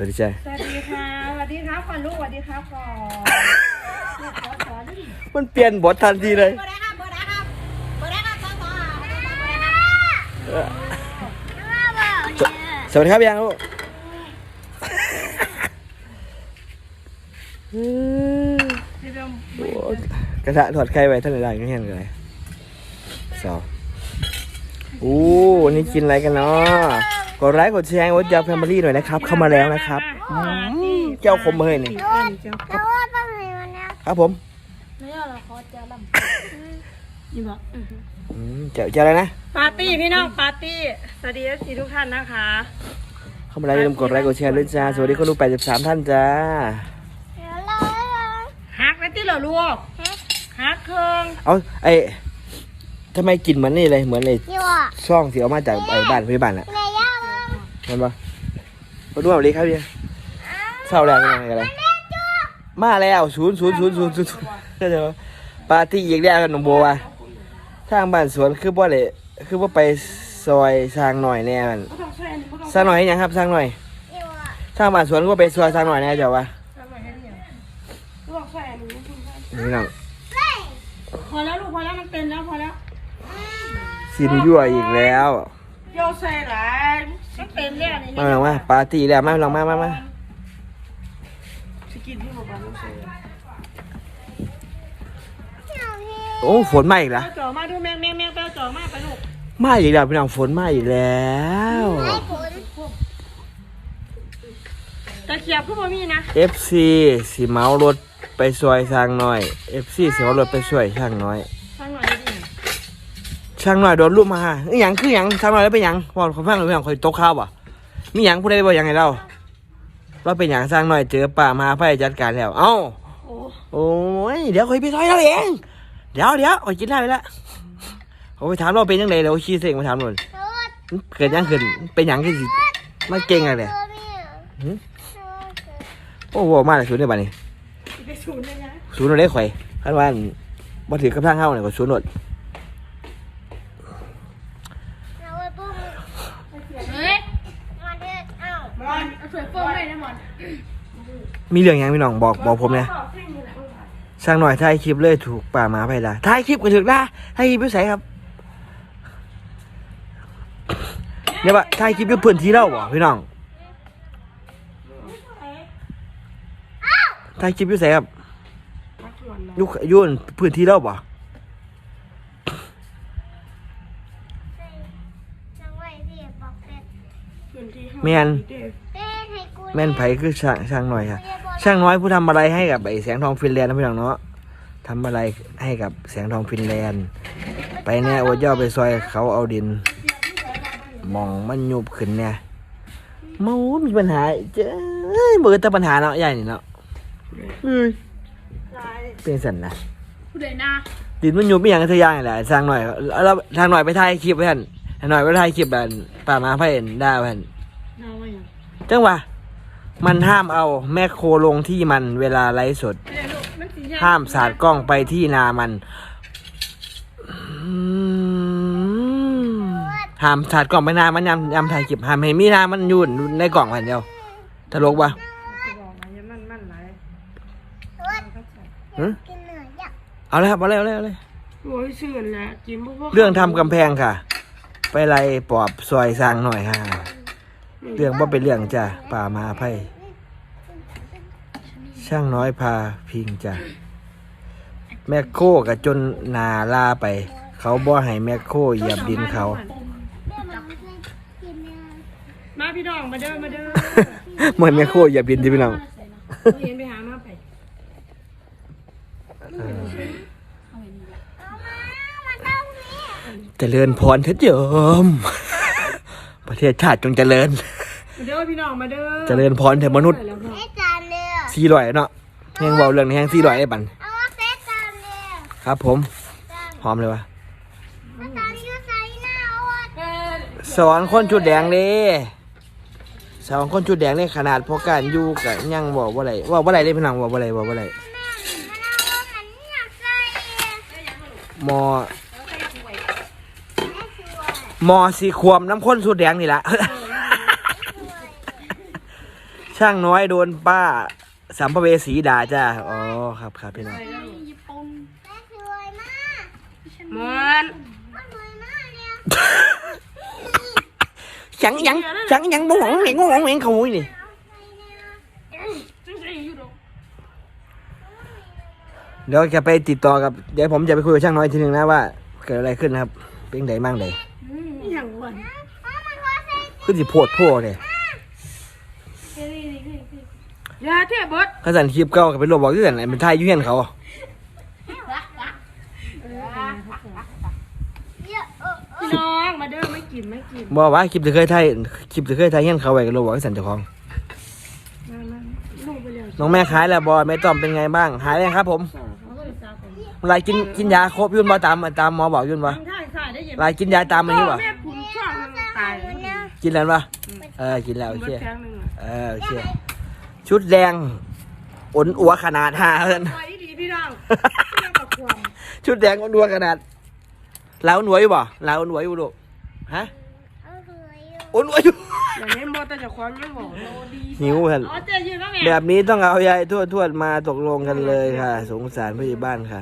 วัสดีจ้าสวัสดีค่ะสวัสดีครับก่อนลูกสวัสดีครับก่อนลูกขอสอนดิมันเปลี่ยนบททันทีเลยเบอร์ได้ครับเบอร์ได้ครับเบอร์ได้ครับสองสองอะเบอร์ได้ครับเบอร์ได้ครับสวัสดีครับยังลูกอืมพี่เบลโอ้กระทะถอดไข่ไว้ท่านใดๆก็เห็นเลยสองโอ้วันนี้กินอะไรกันเนาะ กดไลค์กดแชร์กดยาแฟมิลี่หน่อยนะครับ เข้ามาแล้วนะครับอืมเจ้าคมเลยนี่แต่ว่าต้องมีวันนี้ครับผมไม่เอาละครจะลำนี่บอกอืมเจ้าเจ้าอะไรนะ ปาร์ตี้พี่น้องปาร์ตี้ สวัสดีเอฟซีทุกท่านนะคะ เข้ามาแล้วอย่าลืมกดไลค์กดแชร์ด้วยจ้า สวัสดีคนดู83 ท่านจ้าเดี๋ยวเราฮักไว้ที่เหรอลูกฮักเครื่องเอาไอ้ทำไมกลิ่นเหมือนนี่เลยเหมือนไอ้อยู่อะ ช่องที่เอามาจากไอ้บ้านพี่บ้านอะ แม่ย่ามึง เห็นปะมาดูเอาเลยครับพี่เศร้าแล้วยังไงอะไร มาแล้วศูนย์ศูนย์ศูนย์ศูนย์ศูนย์ก็จะว่าปาร์ตี้อีกแล้วกันหนุ่มโบว่ะทางบ้านสวนคือบ่เลยคือว่าไปซอยสร้างหน่อยแน่มันไม่ต้องช่วยอันนี้ไม่ต้องสร้างหน่อยให้หยังครับสร้างหน่อยอยู่อะทางบ้านสวนก็ไปซอยสร้างหน่อยแน่เจ้าวะทำอะไรให้เนี่ยลูกช่วยอันนี้ไม่ต้องช่วยนี่น้องพอแล้วลูกพอแล้วมันเต็มแล้วพอแล้วซิมยั่วอีกแล้ว โยใส่หลายมันเต็มแล้วนี่มาลองมาปาร์ตี้แล้วมาลองมามามาสกินที่ผมบอกลูกใส่โอ้ฝนมาอีกแล้วเป้าจ่อมาดูแมงแมงแมงเป้าจ่อมาไปลูกมาอีกแล้วพี่น้องฝนมาอีกแล้วไอ้ผลตะเขียบคือบ่มีนะ FC สีเมารถไปซอยช่างน้อย FC สีเมารถไปช่วยช่างน้อยฟังหน่อยดิ ช่างน้อยโดนลูกมาอหยังคือหยังช่างน้อยแล้วเป็นหยังบอกเขาฟังหรือยังคอยตกข้าวบ่มีหยังผู้ใดบอกหยังไงเราเราเป็นหยังสร้างน้อยเจอป่ามาไฟจัดการแล้ว เอ้าโอ้โอ้ยเดี๋ยวคอยไปซอยเราเองเดี๋ยวเดี๋ยวคอยกินได้ไปแล้วเขาไปถามเราเป็นยังไงเดี๋ยวขี้เสียงมาถามหน่อยโทษมันเกิดหยังขึ้นเป็นหยังที่สิมาเก่งอะไรเธอเนี่ยหืมโทษโอ้โหมาเลยศูนย์ได้ป่ะนี่ไปศูนย์เลยนะศูนย์เราได้ข่อยคันว่าบ่ถือกับทางเข้าเนี่ยก็ศูนย์หมด เราไปปุ้มเฮ้ยมาเด็ดเอ้าม อนเอาสวยโป้งเลยนะมอน มีเรื่องหยังพี่น้องบอกบอกผมเนี่ยบอกแค่นี้แหละสร้างหน่อยถ่ายคลิปเลยถูกป่าหมาไปละถ่ายคลิปก็ถึกละถ่ายคลิปอยู่ไสครับเนี่ยว่าถ่ายคลิปอยู่พื้นที่เราบ่พี่น้องถ่ายคลิปอยู่ไสครับพักหล่อนนะอยู่อยู่พื้นที่เราบ่จังไว้พี่บอกเป็ดพื้นที่ห้าแม่นเด็กเป็ดให้กูแม่นไผคือช่างช่างหน่อยค่ะ ช่างน้อยผู้ทำอะไรให้กับไอ้แสงทองฟินแลนด์นะพี่น้องเนาะทำอะไรให้กับแสงทองฟินแลนด์ ไปแน่โอ้ย่อไปซอยเขาเอาดินหมองมันยุบขึ้นเนี่ยเมามีปัญหาเจ้ยเบิดแต่ปัญหาเนาะใหญ่นี่เนาะอืมลายเป็นสันนะผู้ใดนะดินมันยุบไม่อย่างทะยางนี่แหละสร้างหน่อยแล้วทางหน่อยไปถ่ายคลิปไว้ท่านทางหน่อยไปถ่ายคลิปแบบป่ามาไพ่เห็นได้ไว้ท่านนาว่าอย่างจังหวะ มันห้ามเอาแม่โคลงที่มันเวลาไลฟ์สดเดี๋ยวลูกมันสีแยกห้ามสาดกล้องไปที่นามันอืมห้ามสาดกล้องไปนามันยำยำถ่ายคลิปห้ามให้มีนามันอยุ่นในกล่องแผ่นเดียวตลกปะจะบอกนะอย่ามันมันหลายโทษเข้าใจหึกินเนื้อยักษ์เอาเลยครับเอาเลยเอาเลยเอาเลยโอ้ยชื่นแหละกินพวกพวกเรื่องทำกำแพงค่ะ ไปไล่ปอบซอยสร้างหน่อยฮะ เรื่องว่าเป็นเรื่องจ้ะป่ามาไพ่ช่างน้อยพาพิงจ้ะแมคโครกับจนนาลาไป เขาบ่ให้แมคโครเหยียบดินเขาแม่มันไม่กินเนื้อมาพี่น้องมาเด้อมาเด้อเหมือนแมคโครเหยียบดินที่พี่น้องเห็นไปหามาไปเอามามันต้องมีเจริญพรเถิดโยมประเทศชาติจงเจริญมา เด้อพี่น้องมาเด้อเจริญพรเถิดมนุษย์เฟซจานเดียวสี่ร้อยเนาะแหงเบาเรื่องนี้แหงสี่ร้อยไอ้บันเอาว่าเฟซจานเดียวครับผมจานหอมเลยวะมาจานยูใส่หน้าเอาว่าสอนคนชุดแดงเด้สอนคนชุดแดงเลยขนาดพอการอยู่กับยังบอกว่าอะไรว่าว่าอะไรเลยพี่น้องบอกว่าอะไรบอกว่าอะไรแม่มันเอาว่ามันอยากใส่มอแม่สวยมอสีควมน้ำข้นชุดแดงนี่ละสวย ช่างน้อยโดนป้าสัมภเวสีด่าจ้าอ๋อครับครับพี่น้องญี่ปุ่นแม่สวยมากเหมือนมันสวยมากเลยอะ chẳng chẳng chẳng chẳng bố hỏng miệng bố hỏng miệng khùi nè จังสิอยู่ดอกเดี๋ยวจะไปติดต่อกับเดี๋ยวผมจะไปคุยกับช่างน้อยทีหนึ่งนะว่าเกิดอะไรขึ้นนะครับเป็นไงบ้างเลยนี่อย่างวันอ้าวมันว่าใส่คือสิโพดโพดเลย ยาเทเบิดเขาสั่นคลิปเก่ากับเป็นโรบบอกที่สั่นไอ้เป็นไทยอยุ่เห็นเขาเยอะเออพี่น้องมาเด้อไม่กินไม่กินบอกว่าคลิปจะเคยไทยคลิปจะเคยไทยเห็นเขาไว้กับโรบอกที่สั่นเจ้าของมามาลูกไปเลยน้องแม่ขายแล้วบอยแม่ต้อมเป็นไงบ้างหายแล้วครับ ผมลายกินกินยาครบยุ่นบ่ตามตามหมอบอกยุ่นบ่ทางท่ายสายได้ยินลายกินยาตามมันนี่บ่แม่ผมชอบมันตายเลยกินแล้วป่ะเออกินแล้วโอเบิเคดแพงหนึงอะเออโอเค ชุดแดงอ่อนอัวขนาดห้าเอิ้น ไปดีพี่น้องเรื่องกับความชุดแดงอ่อนอัวขนาดลาวหน่วยอยู่บ่ลาวหน่วยอยู่ลูกฮะเอาสวยอยู่อ่อนอัวอยู่ อย่างนี้โมแต่จะความยังบอกโลดีหิวเพิ่น อ๋อเจ๊ยืนแล้วแม่แบบนี้ต้องเอายายทวดทวดมาตกลงกันเลยค่ะ สงสารผู้ใหญ่บ้านค่ะ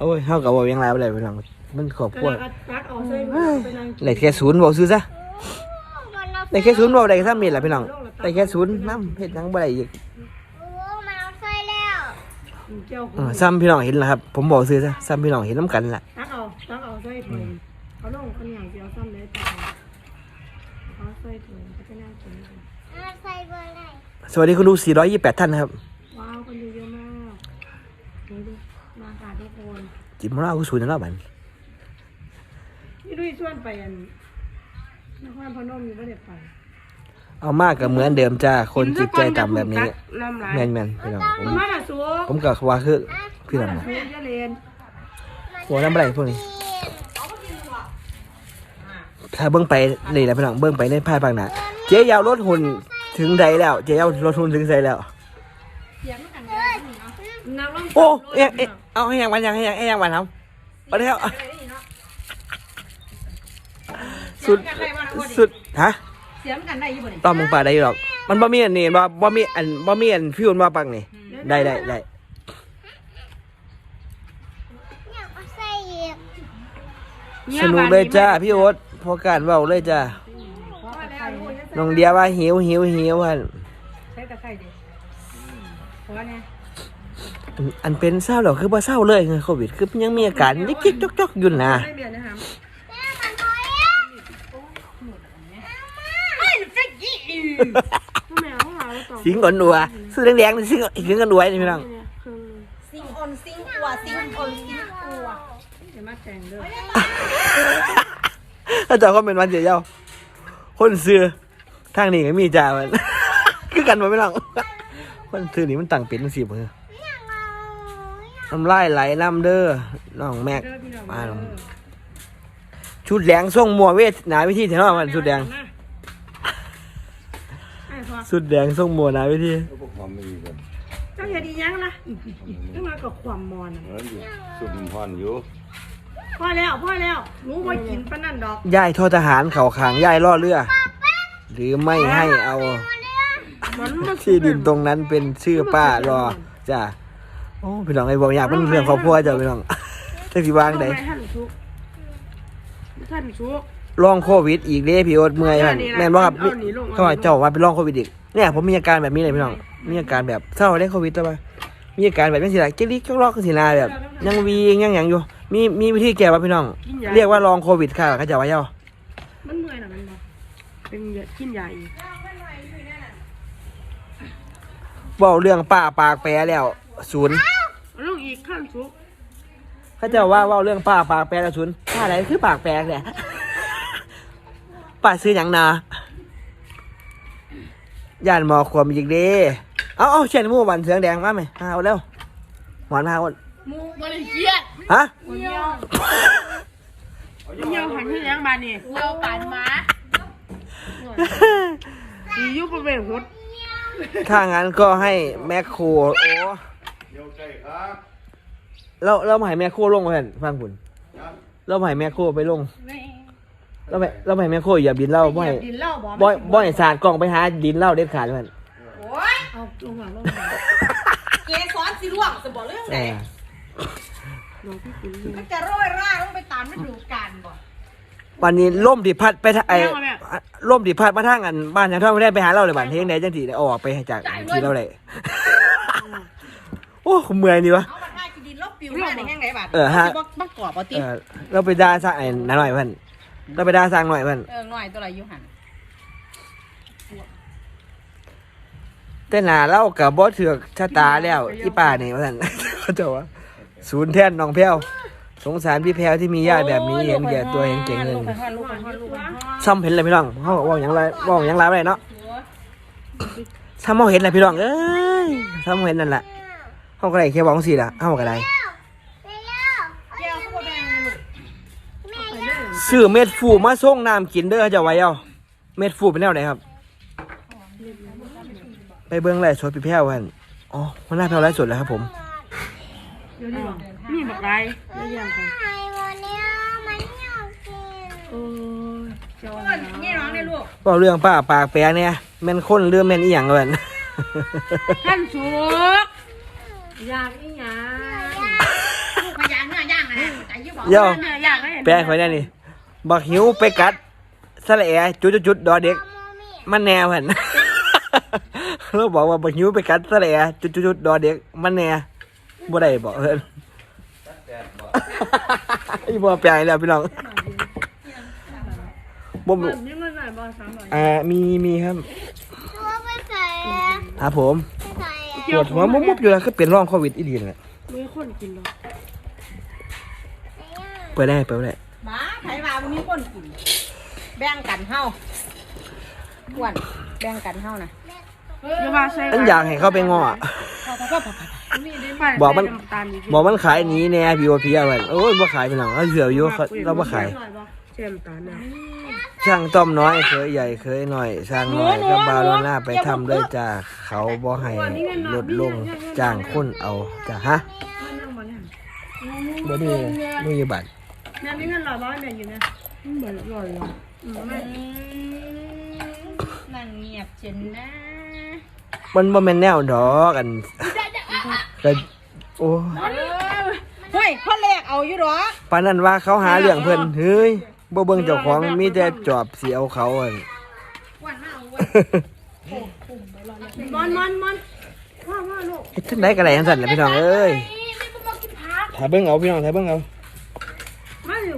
โอ้ยเท่ากับว่ายังไรไปเลยพี่น้องมันขอบคุณกระตัดออกเส้นไปนั่งได้แค่ศูนย์บอกซื้อซะโอ้มันเอา ได้แค่ศูนย์บอกได้แค่สามเมตรแหละพี่น้องได้แค่ศูนย์น้ำเพชรยังบ่ได้อีกโอ้มันเอาใส่แล้วเจ้าเออซ้ำพี่น้องเห็นแล้วครับ ผมบอกซื้อซะซ้ำพี่น้องเห็นน้ำกันแหละตักเอาตักเอาใส่ถุงเขาลงคนอย่างเดียวซ้ำเลยตาเขาใส่ถุงเขาจะนั่งกินกันเอาใส่เบอร์อะไรสวัสดีคุณดู428 ท่านนะครับว้าวคนดูเยอะมากดูดิมาค่ะทุกคนจิบมะนาวก็ศูนย์นะบันนี่ดุยชวนไปอัน นครพนมอยู่ไม่ได้ไปเอามากกับเหมือนเดิมจ้า คนจิตใจต่ำแบบนี้ น้ำลายแม่นแม่นพี่น้องผมมาละสูผมกับว่าคือพี่น้องสูยะเลนหัวน้ำอะไรพวกนี้ ถ้าเบิ้งไปนี่แหละพี่น้องเบิ้งไปในภายภาคหน้าเจ๊ยาวรถหุ่นถึงใดแล้ว เจ๊ยาวรถหุ่นถึงใดแล้วน้ำลงโอ้เอ๊ะเอ๊ะเอาให้ยังวันยังให้ยังให้ยังวันครับมาแล้ว สุดสุดฮะเสียมกันได้ยี่บ่นี่ตอมมึงป่าได้อยู่หรอก มันบ่มีอันนี้บ่บ่มีอันบ่มีอันฟิวบ่ปังนี่ได้ได้ได้อยากเอาใส่อีกสนุกเลยจ้าพี่โอ๊ตพอการเว้าเลยจ้าน้องเดียว่าหิวหิวหิวอันใช้ตะไคร้ดิเพราะเนี่ยอันอันเป็นเศร้าหรอคือบ่เศร้าเลยโควิด คือยังมีอาการยิกๆจอกๆอยู่นะไม่เบียดนะครับ แม่มันน้อยอะ แมวของเราต่อสิงก่อนดัวซื้อแดงๆนี่สิงสิงกันดวยนี่พี่น้องคือซิงออนซิงอัวซิงออนซิงอัวจะมาแต่งเด้อถ้าเจ้าก็เป็นวันเดียวคนซื้อทางนี้ก็มีจ้ามัน คือกันบ่พี่น้อง คนซื้อนี่มันต่างเป็นจังซี่บ่อยากเอาน้ำลายไหลน้ำเด้อน้องแม็กเด้อพี่น้องมาลงชุดแดงส่งมัวเวทหนาวิธีเถอะเนาะมันชุดแดงไอ้ พอชุดแดงส่งมัวหนาวิธีพวกความไม่มีกันเจ้าอย่าดียังนะต้องมากับความมอนเอออยู่สุดพรอยู่พ่อแล้วพ่อแล้วรู้ว่ากินปะนั่นดอกย่ายโทษทหารเข่าขางย่ายล่อเรือ หรือไม่ให้เอา มันมาที่ดินตรงนั้นเป็นชื่อป้ารอจ้าโอ้พี่น้องไอ้บอกอยากเป็นเรื่องครอบครัวจ้าพี่น้องจะสิวางไดท่านชุกท่านชุก ลองโควิด อีกเด้พี่โอ๊ตเมื่อยมันเอานี่ล่ะแม่นบ่ครับเอานี่ลง เขาว่าเจ้าว่าเป็นลองโควิดอีกเนี่ยผมมีอาการแบบนี้เลยพี่น้องมีอาการแบบเศร้าได้โควิดแล้วปะมีอาการแบบนี้สิล่ะเกลิกลอกสินาแบบยังวียังหยังอยู่ มีมีวิธีแก้ป่ะพี่น้องเรียกว่าลองโควิดค่ะเขาจะว่าเจ้ามันเมื่อยนะมันบอกเป็นเยอะกินยาอีกเว้าเรื่องป้าปากแปรแล้วศูนย์ลูกอีกขั้นชุกเขาเจะว่าเว้าเรื่องป้าปากแปรแล้วศูนย์ป้าอะไรคือปากแปรเนี่ย ป้าซื้อหยังนาย่านหมอความอีกเด้เอาเอาเช่นหมู่บันเสืองแดงมาไหมเอาเร็วหมอนมาคนมูบริเคียดฮะเยี่ยวเยี่ยวหันที่ยังบานนี่เงาปานม้าดียุบเป็นหดถ้างั้นก็ให้แมคโครโอ้เดี๋ยวใจครับเราเรามาให้แมคโครลงไปเห็นฟังคุณเรามาให้แมคโครไปลง เราไปเรามาให้แมคโครอย่าบินเล่าบ่ให้ดินเหล้าบ่บ่อยบ่อยสาดกล่องไปหาดินเหล่าเด็ดขาดมันโอ้ยเอาลงมาลงมาเกสรสีร่วงจะบอกเรื่องเอไหนอน้องพี่คุณมันจะโรยร่าต้องไปตามฤดูกาลบ่วันนี้ล่มที่พัดไปทางไอ้ล่มที่พัดมาทางอันบ้านแสงทองไม่ได้ไปหาเราเลยบ้านเฮงไหนจังสีได้ออกไปจากที่เราเลยโอ้เมื่อยดีวะเอามาท่ากินดินลบปิวมาในแห้งไหนบัดเออฮะบักบักกรอบเอาติเออเราไปด่าสร้างไอ้น้าหน่อยเพื่อน เราไปด่าสร้างหน่อยเพื่อนเออหน่อยตัวอะไรอยู่หันแต่หนาเล่ากับบอสเถือกชะตาแล้วอีป่านี่ว่าท่านเขาจะว่าศูนย์แท่นน้องแพ้วสงสารพี่แพ้วที่มีญาติแบบนี้เห็นแก่ตัวเห็นเก่งเงินลูกไปฮอดลูกไปฮอดลูกไปฮอดซ้ำเห็นเลยพี่น้องเขาบอกว่าอย่างไรว่าอย่างไรไม่ได้เนาะซ้ำเขาเห็นเลยพี่น้องเอ้ยซ้ำเห็นนั่นแหละเขาก็ได้แค่บอกสิล่ะเขาก็ได้ ไปแล้ว แก้วเขาบ่แบ่งนะลูก แม่ย่า ซื้อเม็ดฟูมาส่งน้ำกินเด้อเขาจะไว้เอาเม็ดฟูเป็นแนวไหนครับ ไปเบิ้งไล่สดพี่แพ้วกันอ๋อมันน่าแพ้วไล่สดแล้วครับผมเดี๋ยวนี้บอกมีบักไรเยอะแยะกันไอ้วันเนี้ยมันอยากกินโอ้ยเจ้าเอิ้นนี่น้องได้ลูกบอกเรื่องป้าปากแปรเนี่ยแม่นคนเรื่องแม่นอีหยังเลยท่านสุกอยากอีหยังลูกพยานเนื้อย่างนะใจยี่บอกเดี๋ยวเนี่ยอยากให้เห็นแปลคอยได้นี่ บักหิวไปกัดสะละแอจุดจุดๆๆดอเด็กโมมี่มันแนวเห็นเราบอกว่าบักหิวไปกัดสะละแอจุดจุดๆๆดอเด็ก มันแนวบ่ได้บอกเพิ่นอีบ่แปลให้แล้วพี่น้องบ่บ่นี่เงินหน่อยบ่สามร้อยอ่ามีมีครับตัวไปใส่ครับผมไปใส่ปวดหัวมุบๆอยู่แล้วคือเป็นร่องโควิดอีหลีนั่นแหละมีคนกินหรอเปิดได้เปิดได้หมา ไผมาบ่มีคนกิน แบ่งกันเฮาอ้วนแบ่งกันเฮานะอย่าว่าใส่อันอยากให้เขาไปง้อนี่ได้ไปบอกมันใส่ำตาลดีๆบอกมันขายหนี้แน่พี่ว่าพี่เอาไว้โอ้ยบ่ขายพี่น้องเอาเสืออยู่เขาเราบ่ขายเชื่อมตาลนะช่างต้อมน้อยเคยใหญ่เคยหน่อยช่างน้อยก็บาโลน่าไปทำด้วยจ้าเขาบ่ให้ลดลงจ้างคนเอาจ้าฮะมันนั่งบ่เนี่ยบ่มีบ่มีบัตร แม่มีเงินร้อยร้อยแม่อยู่นะมันบ่ร้อยหรอกอืมแม่นั่งเงียบเจนนะมันบ่แม่นแนวดอกอันก็โอ้เฮ้ยพ่อแรกเอาอยู่หรอปานนั้นว่าเขาหาเรื่องเพิ่นเฮ้ยบ่เบิ่งเจ้าของมีแต่จอบสิเอาเขาอั่นวันมาเอาไว้มอนมอนมอนว่าว่าลูกเฮ็ดจังได๋ก็ได้จังซั่นล่ะพี่น้องเอ้ยถ้าเบิ่งเอาพี่น้องถ้าเบิ่งเอา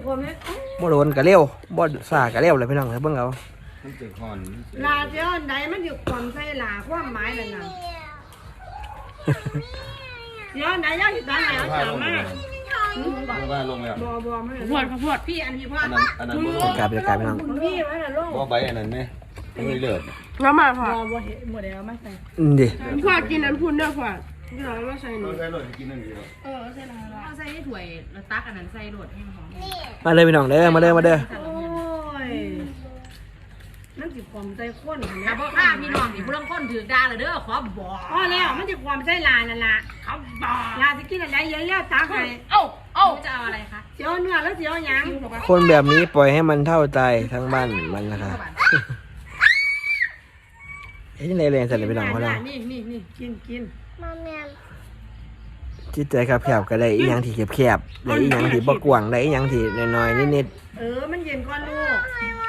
มาอยู่ผมเนี่ยบ่โดนก็เร็วบ่ซ่าก็เร็วเลยพี่น้องถ้าเบิ่งเอามันจะห่อนลาเจ้าใดมันอยู่ความใส่ลาความหมายนั่นน่ะเดี๋ยวไหนย่าสิตาไหนเอาผ้าจัลบงมาแล้วผ้าลงแล้วบ่บ่ไม่พวดพวดพี่อันพี่พ่ออันนั้นอันนั้นบ่ลงกลายเป็นกลายพี่น้องพี่ไว้น่ะลูกบ่ใบอันนั้นไหมไม่เลือดแล้วมาพอบ่บ่เห็นบ่ได้เอามาใส่อืมดิพวดกินอันพุ่นเด้อพวด ที่เรามาใส่เรานี่ใช้รถกินนั่นดีหรอเออใส่ลาละเอาใส่ในถ้วยแล้วตักอันนั้นใส่รถให้มันหอมมาเลยพี่น้องเด้อมาเด้อมาเด้อโอ้ยนั่นสิความใจข้นแต่พ่อข้าพี่น้องนี่ผู้ลางคนถือดาเลยเด้อขอบอกอ๋อแล้วมันสิความใส่ลานั่นล่ะเขาบอกลาสิกินอะไรเยอะๆตาให้เอ้าเอ้าจะเอาอะไรคะเสียวเนื้อแล้วเสียวหยังคนแบบนี้ปล่อยให้มันเท่าใจทั้งบ้านมันนะคะเฮ้ยเลยเลยสั่นเลยพี่น้องเขาเรานี่นี่นี่กินกิน มาแม่จิตใจครับแคบก็ได้อีหยังที่แคบๆได้อีหยังที่บ่กว้างได้อีหยังที่น้อยๆนิดเออ มันเย็นก่อนลูก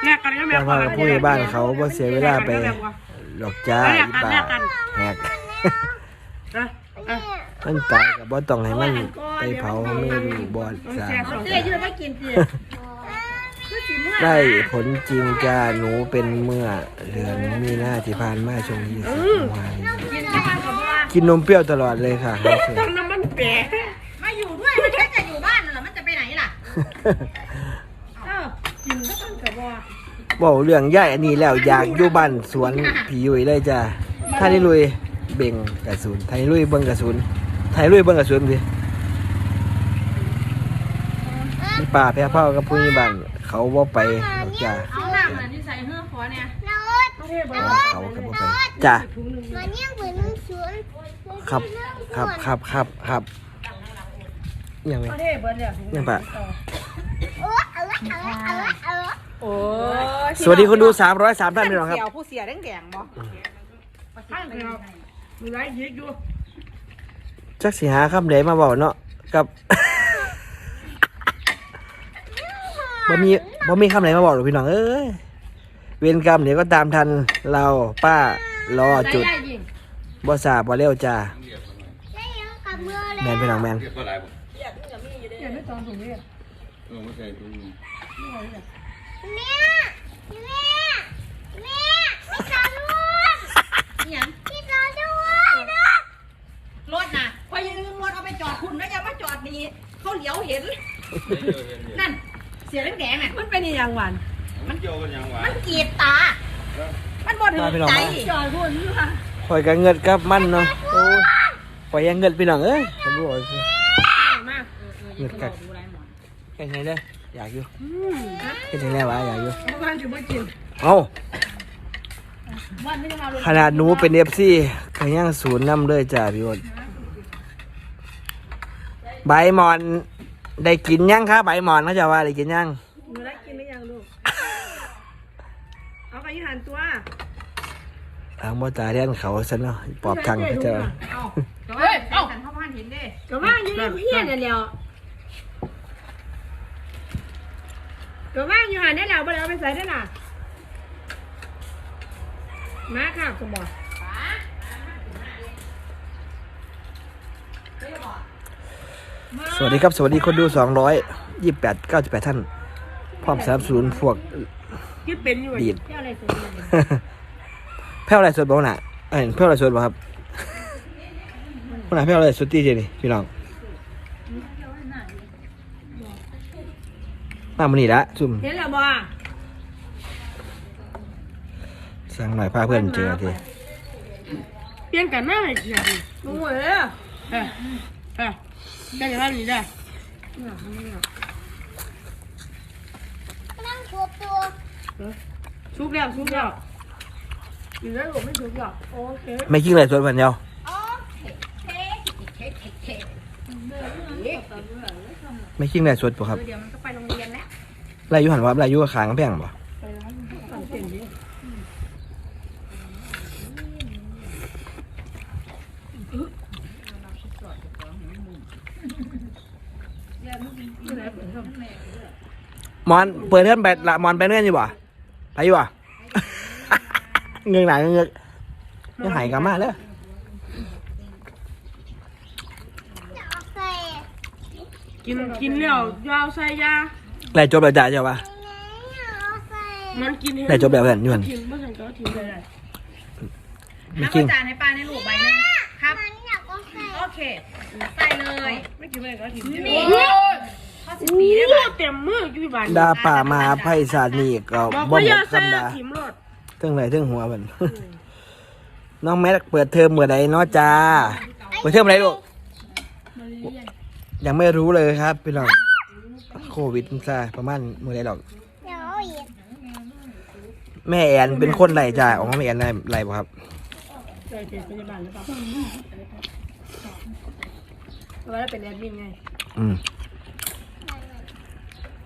แลกกันก็ๆแม่แต่ว่าผู้ใหญ่บ้านเขาบ่เสียเวลาไปหลอกจ้าอีป่าแหกนะอะมันตายก็บ่ต้องให้มันไปเผาไม่รู้บ่สร้างเจ๊ยืนมากินสิได้ผลจริงจ้าหนูเป็นเมื่อเดือนมีหน้าที่ผ่านมาช่วงนี้สิบวันกินข้าวกับว่า กินนมเปรี้ยวตลอดเลยค่ะ ต้องน้ำมันแปะมาอยู่ด้วยมันแค่จะอยู่บ้านนั่นแหละมันจะไปไหนล่ะเออกินก็ต้องกับว่าบอกเรื่องย่ายอันนี้แล้วอยากอยู่บ้านสวนผียุยเลยจ้าท่านี่ลุยเบ่งกระสุนท่านี่ลุยเบิ่งกระสุนท่านี่ลุยเบิ่งกระสุนดิมีป่าแพ้เผากับผู้ใหญ่บ้านเขาบ่ไปหรอกจ้าเอาน้ำนั่นที่ใส่เฮือขอเนี่ยเราเขาก็บ่ไปจ้า ครับครับครับครับครับยังไงประเทศเบิร์ดเนี่ยยังปะเออเออเออเออเออโอ้ยสวัสดีคนดู303ท่านพี่น้องครับเสียวผู้เสียแดงแดงบ่ข้างเดียวมีไรยิกอยู่จักสิหาคำใดมาบอกเนาะกับบ่มีบ่มีคำไหนมาบอกหรอกพี่น้องเอ้ยเวรกรรมเดี๋ยวก็ตามทันเราป้ารอจุดได้ยิง บ่สาบ่เร็วจ้าได้ยังกับมือเลยแมนพี่น้องแมนเรียกว่าอะไรบ่อย่าไม่ตอนถุงนี้เออไม่ใช่ตรงนี้แม่แม่แม่พี่จอด้วยนี่ยังพี่จอด้วยนะรถน่ะพอยืนรถเอาไปจอดคุณแล้วอย่ามาจอดนี่เขาเหลียวเห็น นั่น เสียแดงๆน่ะมันเป็นอย่างหวานมันเกี่ยวกันยังวะมันกรีดตา มันบ่ถึงใจจอดพูดนี่ค่ะค อยกันเงิดกับมันเนาะโอ้ยคอยยังเงิดพี่น้องเอ้ยตำรวจมากเงิดกักแค่ไหนเด้ออยากอยู่แค่ไหนวะอยากอยู่บ้านอยู่ไม่กินเอ้าวันไม่ได้มาลงขนาดหนูเป็นเอฟซีก็ยังศูนย์น้ำเลยจ้าพี่โอ๊ตใบหมอนได้กินยังครับใบหมอนเขาจะว่าได้กินยังหนูได้กินหรือยังลูก เอาไปหันตัว ทางบ่ตาเรียนเขาซะเนาะปอบทางเขาจะว่าเฮ้ยเอ้าเข้าบ้านเห็นเด้ก็ว่าอยู่ในเพี้ยนน่ะแล้วก็ว่าอยู่หันได้แล้วบ่ได้เอาไปใส่ได้น่ะมาค่ะคุณบอกสวัสดีครับ สวัสดีคนดูสองร้อยยี่แปดเก้าสิบแปดท่าน พร้อมสามศูนย์พวกคิดเป็นอยู่ดีดเที่ยวอะไรสุดเลยแพ้วอะไรสดบ้างน่ะเห็นแพ้วอะไรสดบ่ครับคนไหนแพ้วอะไรสดตีเจนี่พี่น้องมามันนี่ละซุ่มเห็นแล้วบ่สั่งหน่อยพาเพื่อนเจอทีเปลี่ยนกันมาให้เกียรติโอ้ยเอ้ยเอ้ยแค่จะทำนี้ได้นั่งชัวตัวชุบแล้วชุบแล้ว อยู่ได้หรือไม่ชุบหรอกโอเคไม่กิ้งอะไรสดพันเดียวโอเคเค้กเค้กเค้กเค้กไม่กิ้งอะไรสดป่ะครับเดี๋ยวมันก็ไปโรงเรียนแล้วไรอยุหันว่าไรอยุกับขางกำแพงป่ะสั่งเต็มดิอยู่ไหนเปิดช่องมอนเปิดเพื่อนไปละมอนไปเนื่อนอยู่ป่ะไปอยู่ป่ะ เงือกหนาเงือกยังหายกันมาเลยจะเอาใส่กินกินแล้วยาวใส่ยาไรจบแล้วจ้าเจ้าป่ะไงเอาใส่มันกินไรจบแล้วเพื่อนอยูหันกินเมื่อไหร่ก็ทิ้งเลยไม่น้ำกิ้งจานให้ป้าในลูกใบหนึงครับมันอยากเอาใส่โอเคใส่เลยไม่กินเมื่อไหร่ก็ทิ้งนี่โอ้ข้อสิบปีได้ป่ะเต็มมืออยู่บ้านดาป่ามาไพศาลนี่ก็บอกบ่ว่าหมอย่าดใส่คำดาถิ่มรถเทั้งไหนเทั้งหัวมันน้องแม็กเปิดเทอมเมื่อใดเนาะจ้า เปิดเทอมอะไรลูกยังไม่รู้เลยครับพี่น้องโควิดซะประมาณเมื่อไรหรอกเดี๋ยวเอาอีกแม่แอนเป็นคนไหลจ้าออกมาแม่แอนไหลไหลบ่ครับใส่เทพยาบาลหรือเปล่าเพราะว่าเป็นแอดมินไงอืม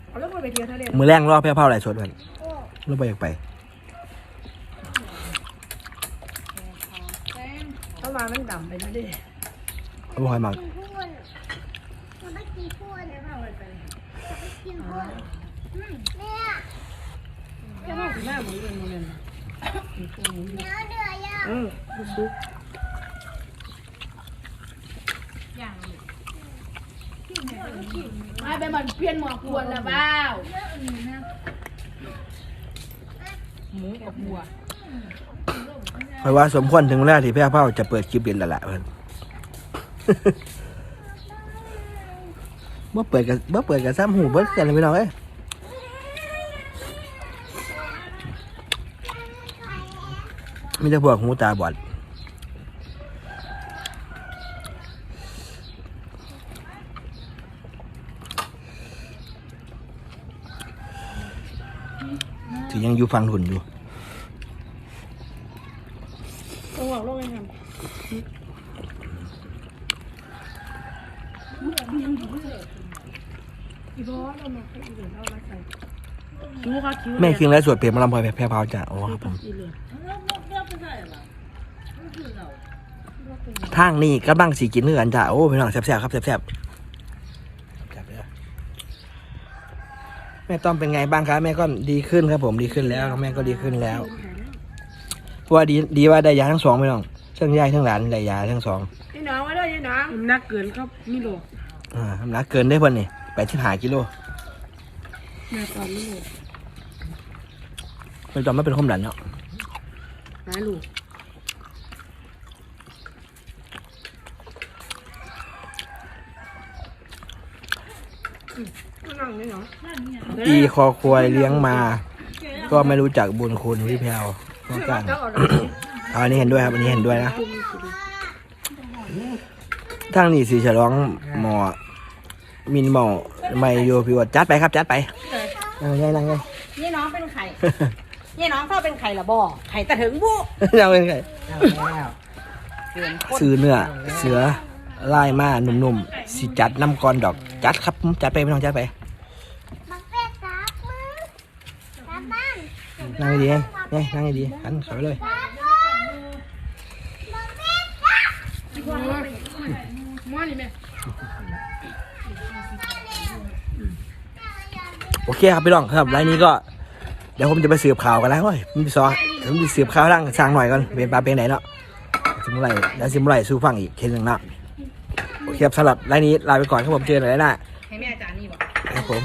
เอาแล้วไปเที่ยวทะเลมือแรงรอบแพ้วเผาไหลสดกันโอ้รูปไปอยากไป เข้า มามันดำไปนะดิอาบ่อยมักกินพูนมันไม่กินพูนจะไม่กินพูนเนี่ยแค่ว่าถึงหน้าเหมือนกันโมเมนต์เนื้อเดือยอะเออซุปมาไปมันเปลี่ยนหมอกวนแล้วเปล่าคอยว่าสมควรถึงเวลาที่แพ้วเผาจะเปิดคลิปเรียนแล้วล่ะเพื่อนบ่เปิดกับบ่เปิดกับซ้ำหูเบิดกันเลยพี่น้องเอ้ยมีแต่พวกหูตาบอดที่ยังอยู่ฟังหุ่นอยู่ ต้องบอกโลกไงครับอีบอสเรามาอีเหลือเรามาใส่คิ้วค่ะคิ้ว แม่คิงและสวดเปลี่ยนมาลำพอยแพ้วเผาจ้ะอ๋อครับผมอีเหลือทางนี้กำลังสีกินเนื้อกันจ้ะโอ้พี่น้องแซ่บๆครับแซ่บๆแซ่บๆเด้อแม่ต้อมเป็นไงบ้างครับแม่ก็ดีขึ้นครับผมดีขึ้นแล้วแม่ก็ดีขึ้นแล้วเพราะว่าดีดีว่าได้ยาทั้งสองพี่น้องเทั้งยายทั้งหลานได้ยาทั้งสองยี่น้องไว้ด้วยยี่น้องนักเกินครับมิโลอ่าทำหนักเกินได้เพิ่นนี่ไปที่หากิโลแม่ตอนมิโล เป็นตอนไม่เป็นความดันเนาะหลายลูกนั่งนี่เหรออีคอควายเลี้ยงมา ก็ไม่รู้จักบุญคุณพี่แพรวน้องกันเจ้าเอาดอกนี้เอาอันนี้เห็นด้วยครับอันนี้เห็นด้วยนะทั้งนี้สีฉลองหมอมินหมอไม่โยพิวดจัดไปครับ จัดไปเอาไงนั่งไงนี่น้องเป็นไข่ นี่น้องเข้าเป็นไข่ละบ่อไข่ตะถึงบุเอาเป็นไงซื้อเนื้อเสือไล่มาหนุ่มๆสิจัดน้ำกรดอกจัดครับจัดไปไม่ต้องจัดไปบักเป็ดกลับมือกลับบ้านนั่งดีๆไงนั่งดีๆหันเข้าไปเลยกลับบ้านบักเป็ดกลับม้วนนี่แม่โอเคครับพี่น้องครับไลน์นี้ก็ เดี๋ยวผมจะไปสืบข่าวกันแล้วเฮ้ยผมไปสอนผมไปสืบข่าวร่างสร้างหน่อยก่อนเป็นปลาเป็นไหนเนาะซิมไรแล้วซิมไรสู้ฟังอีกเคนหนึ่งเนาะโอเคครับสำหรับไลน์นี้ลาไปก่อนครับผมเจอกันใหม่หน้าให้แม่จานนี่บอกครับผม